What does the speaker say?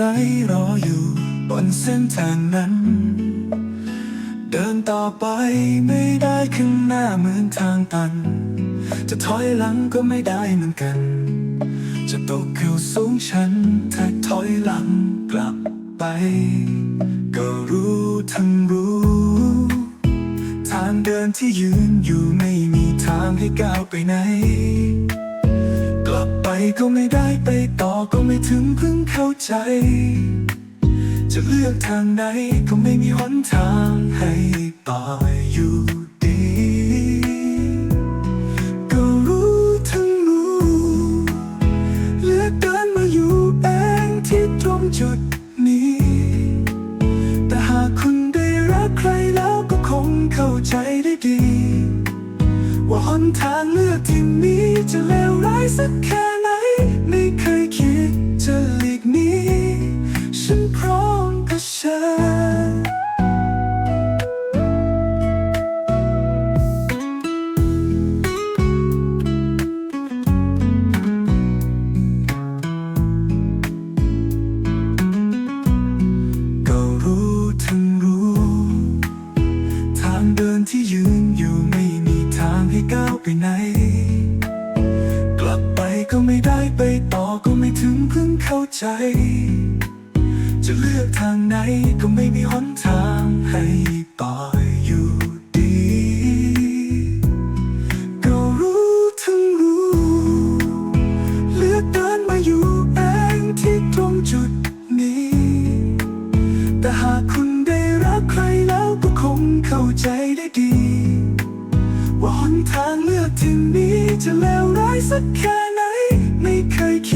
ออยู่บนเส้นทางนั้น เดินต่อไปไม่ได้ข้างหน้าเหมือนทางตัน จะถอยหลังก็ไม่ได้เหมือนกัน จะตกเขาสูงชันถ้าถอยหลังกลับไป ก็รู้ทั้งรู้ ทางเดินที่ยืนอยู่ไม่มีทางให้ก้าวไปไหน ไปก็ไม่ได้ไปต่อก็ไม่ถึงเพิ่งเข้าใจ จะเลือกทางไหนก็ไม่มีหนทางให้ต่ออยู่ดี ก็รู้ทั้งรู้เลือกเดินมาอยู่เองที่ตรงจุดนี้ แต่หากคุณได้รักใครแล้วก็คงเข้าใจได้ดี ว่าหนทางเลือกที่มีจะเลวร้ายสักแค่ ไปไหน กลับไปก็ไม่ได้ไปต่อก็ไม่ถึงเพิ่งเข้าใจ จะเลือกทางไหนก็ไม่มีหนทางให้ต่ออยู่ดี ก็รู้ทั้งรู้ เลือกเดินมาอยู่เองที่ตรงจุดนี้ แต่หากคุณได้รักใครแล้วก็คงเข้าใจได้ดี นทางเลือกที่นี้จะเลวร้ายสักแค่ไหน ไม่เคยคิด